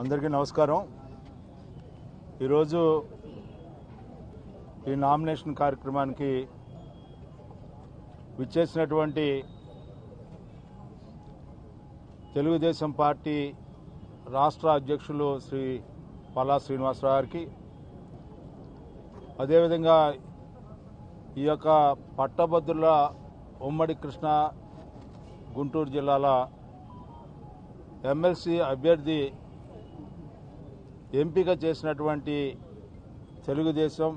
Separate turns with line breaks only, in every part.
అందరికీ నమస్కారం. ఈరోజు ఈ నామినేషన్ కార్యక్రమానికి విచ్చేసినటువంటి తెలుగుదేశం పార్టీ రాష్ట్ర అధ్యక్షులు శ్రీ పల్లా శ్రీనివాసరావు గారికి అదేవిధంగా ఈ యొక్క పట్టభద్రుల ఉమ్మడి కృష్ణ గుంటూరు జిల్లాల ఎమ్మెల్సీ అభ్యర్థి ఎంపిక చేసినటువంటి తెలుగుదేశం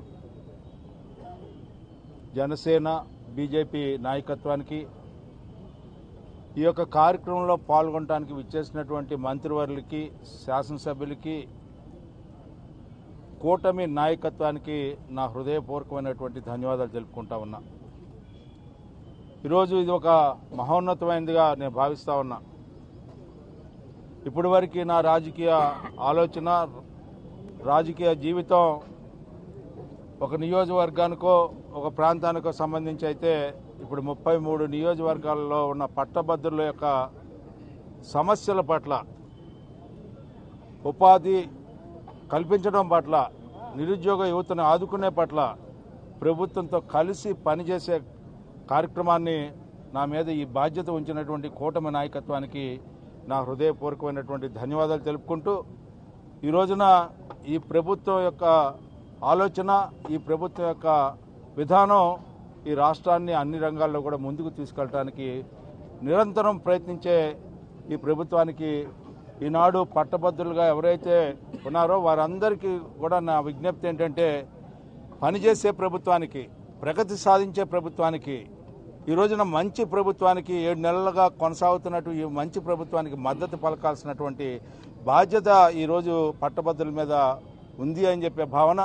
జనసేన బీజేపీ నాయకత్వానికి ఈ యొక్క కార్యక్రమంలో పాల్గొనడానికి విచ్చేసినటువంటి మంత్రివర్యులకి శాసనసభ్యులకి కూటమి నాయకత్వానికి నా హృదయపూర్వకమైనటువంటి ధన్యవాదాలు తెలుపుకుంటా ఉన్నా. ఈరోజు ఇది ఒక మహోన్నతమైనదిగా నేను భావిస్తా ఉన్నా. ఇప్పటి వరకు నా రాజకీయ ఆలోచన రాజకీయ జీవితం ఒక నియోజకవర్గానికో ఒక ప్రాంతానికో సంబంధించి అయితే ఇప్పుడు ముప్పై మూడు నియోజకవర్గాల్లో ఉన్న పట్టభద్రుల యొక్క సమస్యల పట్ల ఉపాధి కల్పించడం పట్ల నిరుద్యోగ యువతను ఆదుకునే పట్ల ప్రభుత్వంతో కలిసి పనిచేసే కార్యక్రమాన్ని నా మీద ఈ బాధ్యత ఉంచినటువంటి కూటమి నాయకత్వానికి నా హృదయపూర్వకమైనటువంటి ధన్యవాదాలు తెలుపుకుంటూ ఈ రోజున ఈ ప్రభుత్వం యొక్క ఆలోచన ఈ ప్రభుత్వం యొక్క విధానం ఈ రాష్ట్రాన్ని అన్ని రంగాల్లో కూడా ముందుకు తీసుకెళ్ళడానికి నిరంతరం ప్రయత్నించే ఈ ప్రభుత్వానికి ఈనాడు పట్టభద్రులుగా ఎవరైతే ఉన్నారో వారందరికీ కూడా నా విజ్ఞప్తి ఏంటంటే పనిచేసే ప్రభుత్వానికి ప్రగతి సాధించే ప్రభుత్వానికి ఈ రోజున మంచి ప్రభుత్వానికి ఏడు నెలలుగా కొనసాగుతున్నట్టు ఈ మంచి ప్రభుత్వానికి మద్దతు పలకాల్సినటువంటి బాధ్యత ఈరోజు పట్టభద్రుల మీద ఉంది అని చెప్పే భావన.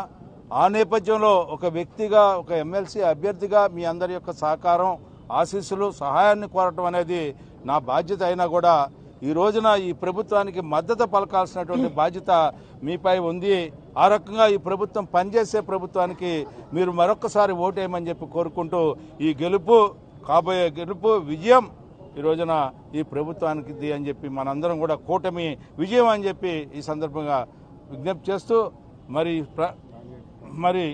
ఆ నేపథ్యంలో ఒక వ్యక్తిగా ఒక ఎమ్మెల్సీ అభ్యర్థిగా మీ అందరి యొక్క సహకారం ఆశీస్సులు సహాయాన్ని కోరటం అనేది నా బాధ్యత అయినా కూడా ఈ రోజున ఈ ప్రభుత్వానికి మద్దతు పలకాల్సినటువంటి బాధ్యత మీపై ఉంది. ఆ రకంగా ఈ ప్రభుత్వం పనిచేసే ప్రభుత్వానికి మీరు మరొకసారి ఓటేయమని చెప్పి కోరుకుంటూ ఈ గెలుపు కాబోయే గెలుపు విజయం ఈ రోజున ఈ ప్రభుత్వానికి ఇది అని చెప్పి మనందరం కూడా కూటమి విజయం అని చెప్పి ఈ సందర్భంగా విజ్ఞప్తి చేస్తూ మరి ప్ర- మరి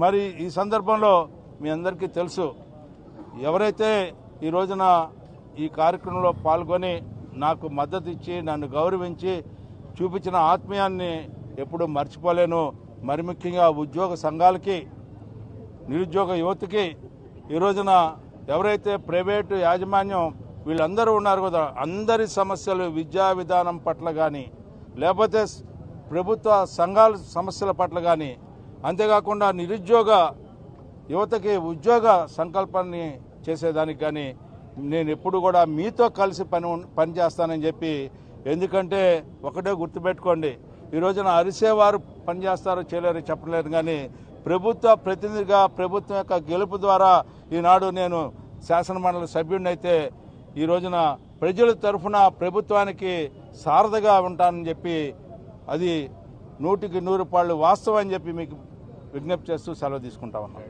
మరి ఈ సందర్భంలో మీ అందరికీ తెలుసు ఎవరైతే ఈ రోజున ఈ కార్యక్రమంలో పాల్గొని నాకు మద్దతు ఇచ్చి నన్ను గౌరవించి చూపించిన ఆత్మీయాన్ని ఎప్పుడూ మర్చిపోలేను. మరి ముఖ్యంగా ఉద్యోగ సంఘాలకి నిరుద్యోగ యువతకి ఈ రోజున ఎవరైతే ప్రైవేటు యాజమాన్యం వీళ్ళందరూ ఉన్నారు కదా అందరి సమస్యలు విద్యా విధానం పట్ల కానీ లేకపోతే ప్రభుత్వ సంఘాల సమస్యల పట్ల కానీ అంతేకాకుండా నిరుద్యోగ యువతకి ఉద్యోగ సంకల్పాన్ని చేసేదానికి కానీ నేను ఎప్పుడు కూడా మీతో కలిసి పని పనిచేస్తానని పని చేస్తానని చెప్పి ఎందుకంటే ఒకటే గుర్తుపెట్టుకోండి ఈ రోజున అరిసేవారు పనిచేస్తారో చేయలేరు చెప్పలేరు కానీ ప్రభుత్వ ప్రతినిధిగా ప్రభుత్వం యొక్క గెలుపు ద్వారా ఈనాడు నేను శాసనమండలి సభ్యుడినైతే ఈ రోజున ప్రజల తరఫున ప్రభుత్వానికి సారథగా ఉంటానని చెప్పి అది నూటికి నూరు పాళ్ళు వాస్తవం అని చెప్పి మీకు విజ్ఞప్తి చేస్తూ సెలవు తీసుకుంటా ఉన్నాను.